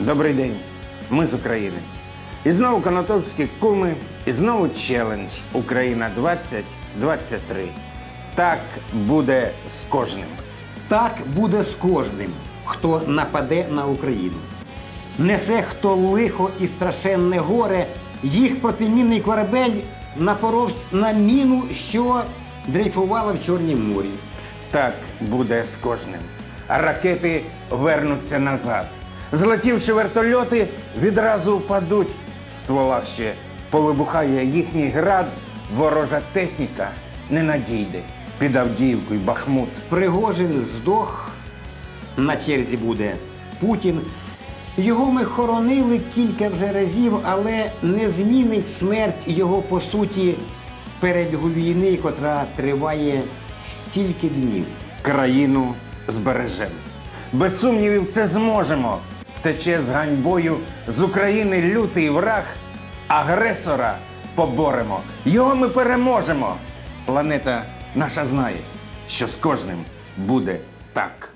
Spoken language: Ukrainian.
Добрий день, ми з України. І знову конотопські куми, і знову челендж Україна 2023. Так буде з кожним. Так буде з кожним, хто нападе на Україну. Несе хто лихо і страшенне горе, їх протимінний корабель напоровсь на міну, що дрейфувала в Чорнім морі. Так буде з кожним. Ракети вернуться назад. Злетівши вертольоти, відразу впадуть. В стволах ще повибухає їхній град, ворожа техніка не надійде. Під Авдіївку й Бахмут. Пригожин здох, на черзі буде Путін. Його ми хоронили кілька вже разів, але не змінить смерть його по суті перебігу війни, котра триває стільки днів. країну збережемо. Без сумнівів, це зможемо. Втече з ганьбою з України лютий враг, агресора поборемо. Його ми переможемо. Планета наша знає, що з кожним буде так.